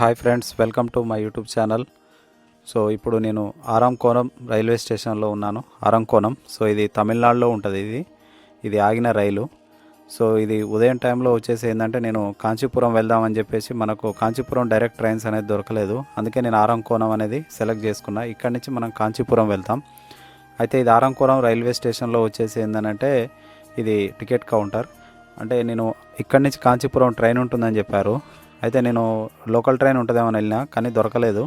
Hi friends welcome to my YouTube channel. So ఇప్పుడు నేను ఆరంకోణం railway స్టేషన్లో ఉన్నాను. ఆరంకోణం సో ఇది తమిళనాడులో ఉంటుంది ఇది. ఇది ఆగిన రైలు. సో ఇది ఉదయం టైంలో వచ్చేసి ఏంటంటే నేను కాంచీపురం వెళ్దామని చెప్పేసి మనకు కాంచీపురం డైరెక్ట్ ట్రైన్స్ అనేది దొరకలేదు. అందుకే నేను ఆరంకోణం అనేది సెలెక్ట్ చేసుకున్నా. ఇక్కడి నుంచి మనం కాంచీపురం వెళ్తాం. అయితే ఇది ఆరంకోణం రైల్వే స్టేషన్లో వచ్చేసి ఏంటంటే ఇది టికెట్ కౌంటర్. అంటే నేను ఇక్కడి నుంచి కాంచీపురం ట్రైన్ ఉంటుందని చెప్పారు. అయితే నేను లోకల్ ట్రైన్ ఉంటుందేమో వెళ్ళినా కానీ దొరకలేదు.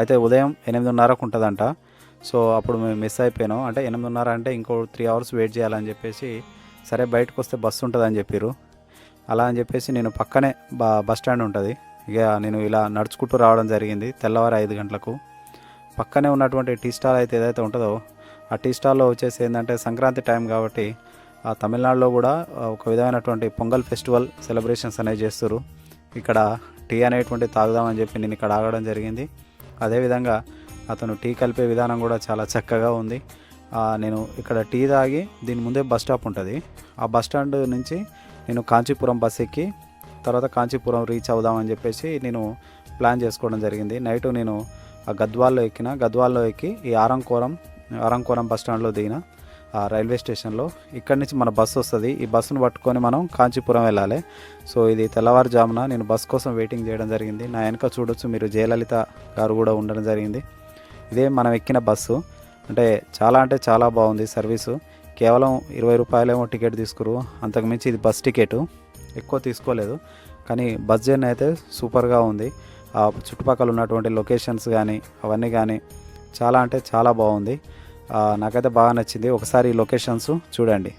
అయితే ఉదయం ఎనిమిదిన్నరకు ఉంటుందంట. సో అప్పుడు మేము మిస్ అయిపోయాను. అంటే ఎనిమిదిన్నర అంటే ఇంకో త్రీ అవర్స్ వెయిట్ చేయాలని చెప్పేసి సరే బయటకు వస్తే బస్సు ఉంటుందని చెప్పారు అలా అని చెప్పేసి నేను పక్కనే బా బస్ స్టాండ్ ఉంటుంది. ఇక నేను ఇలా నడుచుకుంటూ రావడం జరిగింది తెల్లవారు ఐదు గంటలకు. పక్కనే ఉన్నటువంటి టీ స్టాల్ అయితే ఏదైతే ఉంటుందో ఆ టీ స్టాల్లో వచ్చేసి ఏంటంటే సంక్రాంతి టైం కాబట్టి ఆ తమిళనాడులో కూడా ఒక విధమైనటువంటి పొంగల్ ఫెస్టివల్ సెలబ్రేషన్స్ అనేవి చేస్తారు ఇక్కడ టీ అనేటువంటి తాగుదామని చెప్పి నేను ఇక్కడ ఆగడం జరిగింది. అదేవిధంగా అతను టీ కలిపే విధానం కూడా చాలా చక్కగా ఉంది. నేను ఇక్కడ టీ తాగి దీని ముందే బస్ స్టాప్ ఉంటుంది. ఆ బస్ స్టాండ్ నుంచి నేను కాంచీపురం బస్ ఎక్కి తర్వాత కాంచీపురం రీచ్ అవుదామని చెప్పేసి నేను ప్లాన్ చేసుకోవడం జరిగింది. నైట్ నేను ఆ గద్వాల్లో ఎక్కిన గద్వాల్లో ఎక్కి ఈ ఆరంకోరం ఆరంకోరం బస్ స్టాండ్లో దిగిన రైల్వే స్టేషన్లో. ఇక్కడి నుంచి మన బస్సు వస్తుంది. ఈ బస్సును పట్టుకొని మనం కాంచీపురం వెళ్ళాలి. సో ఇది తెల్లవారుజామున నేను బస్ కోసం వెయిటింగ్ చేయడం జరిగింది. నా వెనక చూడొచ్చు మీరు జయలలిత గారు కూడా ఉండడం జరిగింది. ఇదే మనం ఎక్కిన బస్సు. అంటే చాలా అంటే చాలా బాగుంది సర్వీసు. కేవలం ఇరవై రూపాయలేమో టికెట్ తీసుకురు. అంతకుమించి ఇది బస్ టికెట్. ఎక్కువ తీసుకోలేదు. కానీ బస్ జర్నీ అయితే సూపర్గా ఉంది. ఆ చుట్టుపక్కల ఉన్నటువంటి లొకేషన్స్ కానీ అవన్నీ కానీ చాలా అంటే చాలా బాగుంది. నాకైతే బాగా నచ్చింది. ఒకసారి లొకేషన్స్ చూడండి.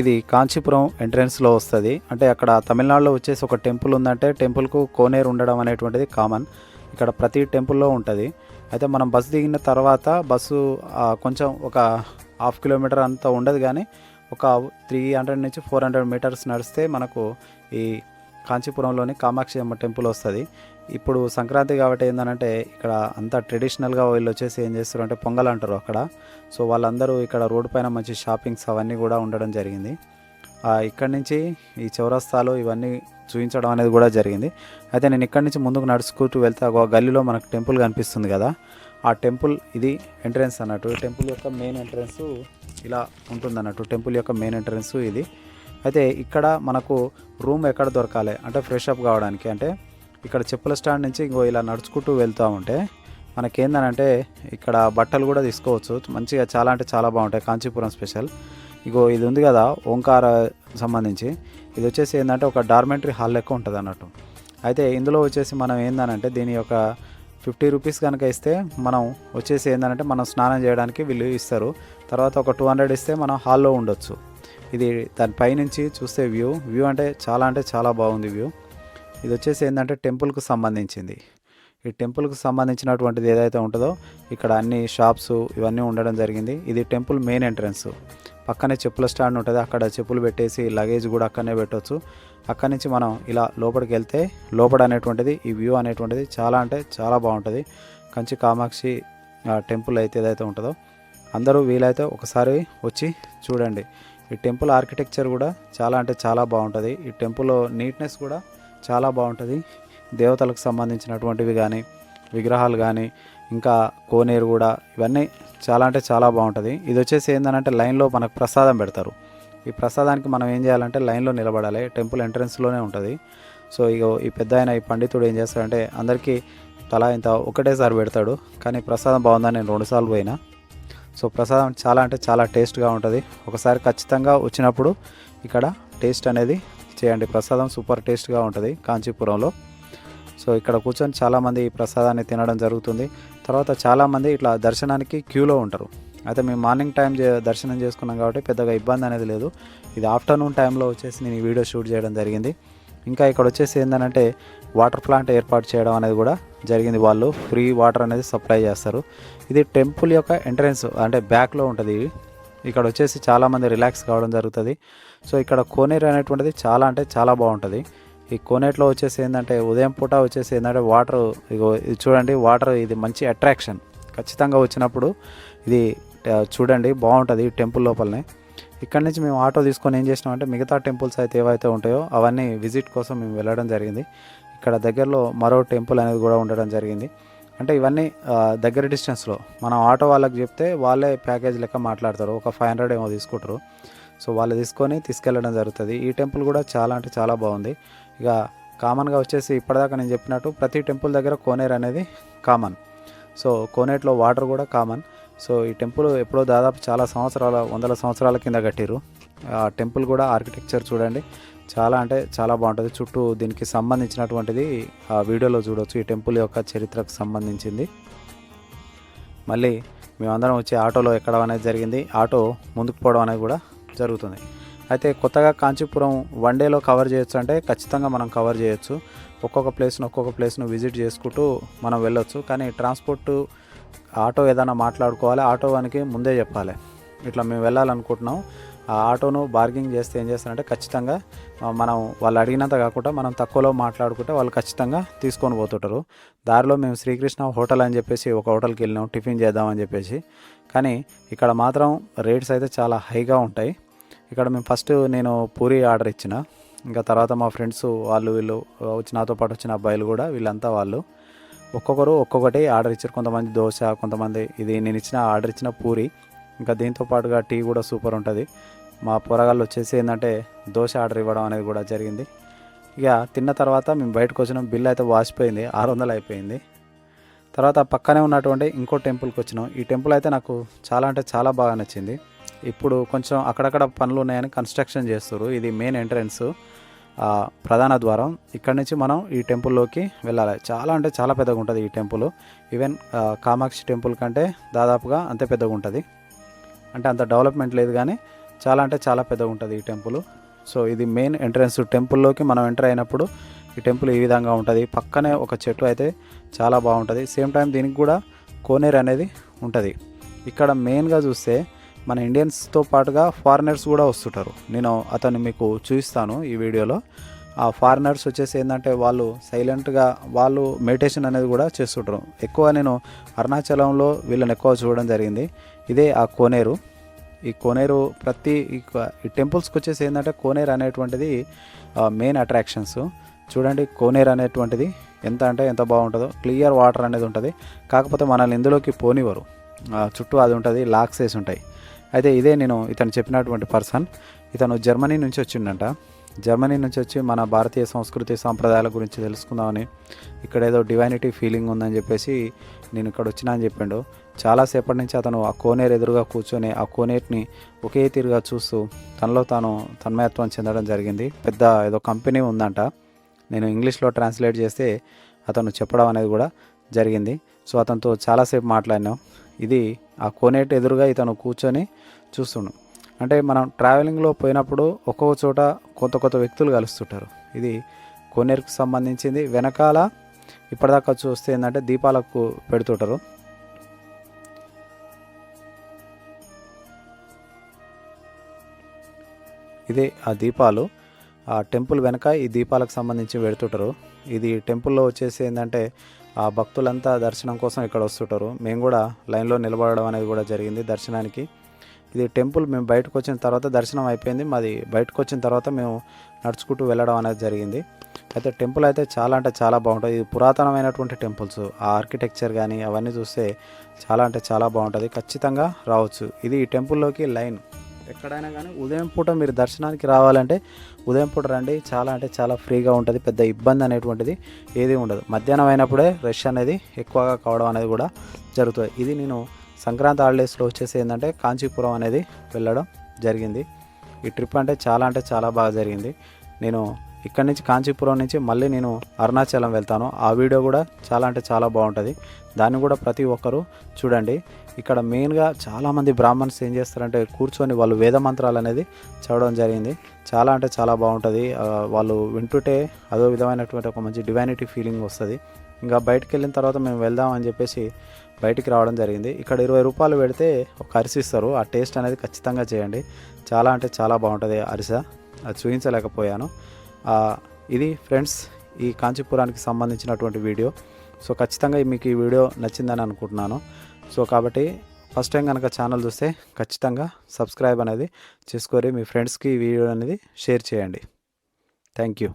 ఇది కాంచీపురం ఎంట్రన్స్లో వస్తుంది. అంటే అక్కడ తమిళనాడులో వచ్చేసి ఒక టెంపుల్ ఉందంటే టెంపుల్కు కోనేరు ఉండడం అనేటువంటిది కామన్. ఇక్కడ ప్రతి టెంపుల్లో ఉంటుంది. అయితే మనం బస్సు దిగిన తర్వాత బస్సు కొంచెం ఒక హాఫ్ కిలోమీటర్ అంత ఉండదు కానీ ఒక త్రీ హండ్రెడ్ నుంచి ఫోర్ హండ్రెడ్ మీటర్స్ నడిస్తే మనకు ఈ కాంచీపురంలోని కామాక్షి అమ్మ టెంపుల్ వస్తుంది. ఇప్పుడు సంక్రాంతి కాబట్టి ఏంటంటే ఇక్కడ అంతా ట్రెడిషనల్గా వీళ్ళు వచ్చేసి ఏం చేస్తారు అంటే పొంగల్ అంటారు అక్కడ. సో వాళ్ళందరూ ఇక్కడ రోడ్డు పైన మంచి షాపింగ్స్ అవన్నీ కూడా ఉండడం జరిగింది. ఇక్కడి నుంచి ఈ చౌరస్తాలు ఇవన్నీ చూపించడం అనేది కూడా జరిగింది. అయితే నేను ఇక్కడి నుంచి ముందుకు నడుచుకుంటూ వెళ్తే ఒక గల్లీలో మనకు టెంపుల్ కనిపిస్తుంది కదా. ఆ టెంపుల్ ఇది ఎంట్రన్స్ అన్నట్టు. టెంపుల్ యొక్క మెయిన్ ఎంట్రన్స్ ఇలా ఉంటుంది అన్నట్టు టెంపుల్ యొక్క మెయిన్ ఎంట్రన్స్ ఇది. అయితే ఇక్కడ మనకు రూమ్ ఎక్కడ దొరకాలి? అంటే ఫ్రెష్ అప్ కావడానికి. అంటే ఇక్కడ చెప్పుల స్టాండ్ నుంచి ఇంకో ఇలా నడుచుకుంటూ వెళ్తూ ఉంటే మనకేందనంటే ఇక్కడ బట్టలు కూడా తీసుకోవచ్చు. మంచిగా చాలా అంటే చాలా బాగుంటాయి. కాంచీపురం స్పెషల్. ఇగో ఇది ఉంది కదా ఓంకార సంబంధించి. ఇది వచ్చేసి ఏంటంటే ఒక డార్మెంటరీ హాల్ లెక్క ఉంటుంది అన్నట్టు అయితే ఇందులో వచ్చేసి మనం ఏందనంటే దీని యొక్క ఫిఫ్టీ రూపీస్ కనుక ఇస్తే మనం వచ్చేసి ఏంటంటే మనం స్నానం చేయడానికి వీళ్ళు ఇస్తారు. తర్వాత ఒక టూ హండ్రెడ్ ఇస్తే మనం హాల్లో ఉండొచ్చు. ఇది దానిపైనుంచి చూస్తే వ్యూ. వ్యూ అంటే చాలా అంటే చాలా బాగుంది వ్యూ. ఇది వచ్చేసి ఏంటంటే టెంపుల్కు సంబంధించింది. ఈ టెంపుల్కి సంబంధించినటువంటిది ఏదైతే ఉంటుందో ఇక్కడ అన్ని షాప్స్ ఇవన్నీ ఉండడం జరిగింది. ఇది టెంపుల్ మెయిన్ ఎంట్రన్స్. పక్కనే చెప్పుల స్టాండ్ ఉంటుంది అక్కడ చెప్పులు పెట్టేసి లగేజ్ కూడా అక్కడనే పెట్టవచ్చు అక్కడి నుంచి మనం ఇలా లోపలికి వెళ్తే లోపల అనేటువంటిది ఈ వ్యూ అనేటువంటిది చాలా అంటే చాలా బాగుంటుంది. కంచి కామాక్షి టెంపుల్ అయితే ఏదైతే ఉంటుందో అందరూ వీలైతే ఒకసారి వచ్చి చూడండి. ఈ టెంపుల్ ఆర్కిటెక్చర్ కూడా చాలా అంటే చాలా బాగుంటుంది. ఈ టెంపుల్ నీట్నెస్ కూడా చాలా బాగుంటుంది. దేవతలకు సంబంధించినటువంటివి కానీ విగ్రహాలు కానీ ఇంకా కోనేరు కూడా ఇవన్నీ చాలా అంటే చాలా బాగుంటుంది. ఇది వచ్చేసి ఏంటంటే లైన్లో మనకు ప్రసాదం పెడతారు. ఈ ప్రసాదానికి మనం ఏం చేయాలంటే లైన్లో నిలబడాలి. టెంపుల్ ఎంట్రన్స్లోనే ఉంటుంది. సో ఇక ఈ పెద్ద ఆయన ఈ పండితుడు ఏం చేస్తాడంటే అందరికీ తలా ఇంత ఒకటేసారి పెడతాడు. కానీ ప్రసాదం బాగుందని నేను రెండుసార్లు పోయినా. సో ప్రసాదం చాలా అంటే చాలా టేస్ట్గా ఉంటుంది. ఒకసారి ఖచ్చితంగా వచ్చినప్పుడు ఇక్కడ టేస్ట్ అనేది చేయండి. ప్రసాదం సూపర్ టేస్ట్గా ఉంటుంది కాంచీపురంలో. సో ఇక్కడ కూర్చొని చాలామంది ఈ ప్రసాదాన్ని తినడం జరుగుతుంది. తర్వాత చాలామంది ఇట్లా దర్శనానికి క్యూలో ఉంటారు. అయితే మేము మార్నింగ్ టైం దర్శనం చేసుకున్నాం కాబట్టి పెద్దగా ఇబ్బంది అనేది లేదు. ఇది ఆఫ్టర్నూన్ టైంలో వచ్చేసి నేను ఈ వీడియో షూట్ చేయడం జరిగింది. ఇంకా ఇక్కడ వచ్చేసి ఏంటంటే వాటర్ ప్లాంట్ ఏర్పాటు చేయడం అనేది కూడా జరిగింది. వాళ్ళు ఫ్రీ వాటర్ అనేది సప్లై చేస్తారు. ఇది టెంపుల్ యొక్క ఎంట్రన్స్ అంటే బ్యాక్లో ఉంటుంది ఇక్కడ వచ్చేసి చాలామంది రిలాక్స్ కావడం జరుగుతుంది. సో ఇక్కడ కోనేరు అనేటువంటిది చాలా అంటే చాలా బాగుంటుంది. ఈ కోనేట్లో వచ్చేసి ఏంటంటే ఉదయం పూట వచ్చేసి ఏంటంటే వాటర్ ఇగో ఇది చూడండి వాటర్ ఇది మంచి అట్రాక్షన్ ఖచ్చితంగా వచ్చినప్పుడు ఇది చూడండి బాగుంటుంది ఈ టెంపుల్ లోపలనే. ఇక్కడ నుంచి మేము ఆటో తీసుకొని ఏం చేసినామంటే మిగతా టెంపుల్స్ అయితే ఏవైతే ఉంటాయో అవన్నీ విజిట్ కోసం మేము వెళ్ళడం జరిగింది. ఇక్కడ దగ్గరలో మరో టెంపుల్ అనేది కూడా ఉండడం జరిగింది. అంటే ఇవన్నీ దగ్గర డిస్టెన్స్లో మనం ఆటో వాళ్ళకి చెప్తే వాళ్ళే ప్యాకేజ్ లెక్క మాట్లాడతారు. ఒక ఫైవ్ హండ్రెడ్ ఏమో తీసుకుంటారు. సో వాళ్ళు తీసుకొని తీసుకెళ్ళడం జరుగుతుంది. ఈ టెంపుల్ కూడా చాలా అంటే చాలా బాగుంది. ఇక కామన్గా వచ్చేసి ఇప్పటిదాకా నేను చెప్పినట్టు ప్రతి టెంపుల్ దగ్గర కోనేరు అనేది కామన్ సో కోనేట్లో వాటర్ కూడా కామన్ సో ఈ టెంపుల్ ఎప్పుడో దాదాపు చాలా సంవత్సరాల వందల సంవత్సరాల కింద కట్టిరు ఆ టెంపుల్ కూడా ఆర్కిటెక్చర్ చూడండి. చాలా అంటే చాలా బాగుంటుంది. చుట్టూ దీనికి సంబంధించినటువంటిది ఆ వీడియోలో చూడవచ్చు ఈ టెంపుల్ యొక్క చరిత్రకు సంబంధించింది. మళ్ళీ మేమందరం వచ్చి ఆటోలో ఎక్కడం అనేది జరిగింది. ఆటో ముందుకు పోవడం అనేది కూడా జరుగుతుంది. అయితే కొత్తగా కాంచీపురం వన్ డేలో కవర్ చేయొచ్చు అంటే ఖచ్చితంగా మనం కవర్ చేయొచ్చు. ఒక్కొక్క ప్లేస్ను ఒక్కొక్క ప్లేస్ను విజిట్ చేసుకుంటూ మనం వెళ్ళొచ్చు. కానీ ట్రాన్స్పోర్ట్ ఆటో ఏదైనా మాట్లాడుకోవాలి. ఆటో వానికి ముందే చెప్పాలి. ఇట్లా మేము వెళ్ళాలనుకుంటున్నాం. ఆ ఆటోను బార్గింగ్ చేస్తే ఏం చేస్తారంటే ఖచ్చితంగా మనం వాళ్ళు అడిగినంత కాకుండా మనం తక్కువలో మాట్లాడుకుంటే వాళ్ళు ఖచ్చితంగా తీసుకొని పోతుంటారు. దారిలో మేము శ్రీకృష్ణ హోటల్ అని చెప్పేసి ఒక హోటల్కి వెళ్ళినాం. టిఫిన్ చేద్దామని చెప్పేసి. కానీ ఇక్కడ మాత్రం రేట్స్ అయితే చాలా హైగా ఉంటాయి. ఇక్కడ మేము ఫస్ట్ నేను పూరి ఆర్డర్ ఇచ్చిన. ఇంకా తర్వాత మా ఫ్రెండ్స్ వాళ్ళు వీళ్ళు వచ్చి నాతో పాటు వచ్చిన అబ్బాయిలు కూడా వీళ్ళంతా వాళ్ళు. ఒక్కొక్కరు ఒక్కొక్కటి ఆర్డర్ ఇచ్చారు. కొంతమంది దోశ కొంతమంది ఇది నేను ఇచ్చిన ఆర్డర్ ఇచ్చిన పూరి. ఇంకా దీంతో పాటుగా టీ కూడా సూపర్ ఉంటుంది. మా పొరగాళ్ళు వచ్చేసి ఏంటంటే దోశ ఆర్డర్ ఇవ్వడం అనేది కూడా జరిగింది. ఇక తిన్న తర్వాత మేము బయటకు వచ్చినాం. బిల్ అయితే వాసిపోయింది ఆరు వందలు అయిపోయింది. తర్వాత పక్కనే ఉన్నటువంటి ఇంకో టెంపుల్కి వచ్చినాం. ఈ టెంపుల్ అయితే నాకు చాలా అంటే చాలా బాగా నచ్చింది. ఇప్పుడు కొంచెం అక్కడక్కడ పనులు ఉన్నాయని కన్స్ట్రక్షన్ చేస్తారు ఇది మెయిన్ ఎంట్రన్స్ ప్రధాన ద్వారం. ఇక్కడ నుంచి మనం ఈ టెంపుల్లోకి వెళ్ళాలి. చాలా అంటే చాలా పెద్దగా ఉంటుంది ఈ టెంపుల్ ఈవెన్ కామాక్షి టెంపుల్ కంటే దాదాపుగా అంతే పెద్దగా ఉంటుంది. అంటే అంత డెవలప్మెంట్ లేదు కానీ చాలా అంటే చాలా పెద్దగా ఉంటుంది ఈ టెంపుల్ సో ఇది మెయిన్ ఎంట్రన్స్ టెంపుల్లోకి మనం ఎంటర్ అయినప్పుడు ఈ టెంపుల్ ఈ విధంగా ఉంటుంది. పక్కనే ఒక చెట్టు అయితే చాలా బాగుంటుంది. సేమ్ టైం దీనికి కూడా కోనేరు అనేది ఉంటుంది. ఇక్కడ మెయిన్గా చూస్తే మన ఇండియన్స్తో పాటుగా ఫారినర్స్ కూడా వస్తుంటారు. నేను అతన్ని మీకు చూపిస్తాను ఈ వీడియోలో. ఆ ఫారినర్స్ వచ్చేసి ఏంటంటే వాళ్ళు సైలెంట్గా వాళ్ళు మెడిటేషన్ అనేది కూడా చేస్తుంటారు. ఎక్కువ నేను అరుణాచలంలో వీళ్ళని ఎక్కువ చూడడం జరిగింది. ఇదే ఆ కోనేరు. ఈ కోనేరు ప్రతి ఈ టెంపుల్స్కి వచ్చేసి ఏంటంటే కోనేరు అనేటువంటిది మెయిన్ అట్రాక్షన్స్ చూడండి కోనేరు అనేటువంటిది ఎంత అంటే ఎంత బాగుంటుందో. క్లియర్ వాటర్ అనేది ఉంటుంది. కాకపోతే మనల్ని ఇందులోకి పోనివ్వరు. చుట్టూ అది ఉంటుంది లాక్స్ వేసి ఉంటాయి. అయితే ఇదే నేను ఇతను చెప్పినటువంటి పర్సన్. ఇతను జర్మనీ నుంచి వచ్చిండంట. జర్మనీ నుంచి వచ్చి మన భారతీయ సంస్కృతి సాంప్రదాయాల గురించి తెలుసుకుందామని ఇక్కడ ఏదో డివైనిటీ ఫీలింగ్ ఉందని చెప్పేసి నేను ఇక్కడ వచ్చినా అని చెప్పిండు. చాలాసేపటి నుంచి అతను ఆ కోనేరు ఎదురుగా కూర్చొని ఆ కోనేటిని ఒకే తీరుగా చూస్తూ తనలో తాను తన్మయత్వం చెందడం జరిగింది. పెద్ద ఏదో కంపెనీ ఉందంట. నేను ఇంగ్లీష్లో ట్రాన్స్లేట్ చేస్తే అతను చెప్పడం అనేది కూడా జరిగింది. సో అతనితో చాలాసేపు మాట్లాడినాం. ఇది ఆ కోనేటి ఎదురుగా ఇతను కూర్చొని చూస్తుండు. అంటే మనం ట్రావెలింగ్లో పోయినప్పుడు ఒక్కొక్క చోట కొత్త కొత్త వ్యక్తులు కలుస్తుంటారు. ఇది కోనేరుకు సంబంధించింది. వెనకాల ఇప్పటిదాకా చూస్తే ఏంటంటే దీపాలకు పెడుతుంటారు. ఇదే ఆ దీపాలు. ఆ టెంపుల్ వెనక ఈ దీపాలకు సంబంధించి పెడుతుంటారు. ఇది టెంపుల్లో వచ్చేసి ఏంటంటే ఆ భక్తులంతా దర్శనం కోసం ఇక్కడ వస్తుంటారు. మేము కూడా లైన్లో నిలబడడం అనేది కూడా జరిగింది దర్శనానికి. ఇది టెంపుల్ మేము బయటకు వచ్చిన తర్వాత దర్శనం అయిపోయింది. మాది బయటకు వచ్చిన తర్వాత మేము నడుచుకుంటూ వెళ్ళడం అనేది జరిగింది. అయితే టెంపుల్ అయితే చాలా అంటే చాలా బాగుంటుంది. ఇది పురాతనమైనటువంటి టెంపుల్స్. ఆ ఆర్కిటెక్చర్ కానీ అవన్నీ చూస్తే చాలా అంటే చాలా బాగుంటుంది. ఖచ్చితంగా రావచ్చు. ఇది ఈ టెంపుల్లోకి లైన్. ఎక్కడైనా కానీ ఉదయం పూట మీరు దర్శనానికి రావాలంటే ఉదయం పూట రండి. చాలా అంటే చాలా ఫ్రీగా ఉంటుంది. పెద్ద ఇబ్బంది అనేటువంటిది ఏది ఉండదు. మధ్యాహ్నం అయినప్పుడే రష్ అనేది ఎక్కువగా కావడం అనేది కూడా జరుగుతుంది. ఇది నేను సంక్రాంతి హాలిడేస్లో వచ్చేసి ఏంటంటే కాంచీపురం అనేది వెళ్ళడం జరిగింది. ఈ ట్రిప్ అంటే చాలా అంటే చాలా బాగా జరిగింది. నేను ఇక్కడి నుంచి కాంచీపురం నుంచి మళ్ళీ నేను అరుణాచలం వెళ్తాను. ఆ వీడియో కూడా చాలా అంటే చాలా బాగుంటుంది. దాన్ని కూడా ప్రతి ఒక్కరూ చూడండి. ఇక్కడ మెయిన్గా చాలామంది బ్రాహ్మణ్స్ ఏం చేస్తారంటే కూర్చొని వాళ్ళు వేద మంత్రాలు అనేది చదవడం జరిగింది. చాలా అంటే చాలా బాగుంటుంది. వాళ్ళు వింటుంటే అదో విధమైనటువంటి ఒక మంచి డివైనిటీ ఫీలింగ్ వస్తుంది. ఇంకా బయటికి వెళ్ళిన తర్వాత మేము వెళ్దాం అని చెప్పేసి బయటికి రావడం జరిగింది. ఇక్కడ ఇరవై రూపాయలు పెడితే ఒక అరిసి ఇస్తారు. ఆ టేస్ట్ అనేది ఖచ్చితంగా చేయండి. చాలా అంటే చాలా బాగుంటుంది అరిస. అది చూపించలేకపోయాను ఇది ఫ్రెండ్స్ ఈ కాంచీపురానికి సంబంధించినటువంటి వీడియో. సో ఖచ్చితంగా మీకు ఈ వీడియో నచ్చిందని అనుకుంటున్నాను. సో కాబట్టి ఫస్ట్ టైం కనుక ఛానల్ చూస్తే ఖచ్చితంగా సబ్స్క్రైబ్ అనేది చేసుకొని మీ ఫ్రెండ్స్కి ఈ వీడియో అనేది షేర్ చేయండి. Thank you.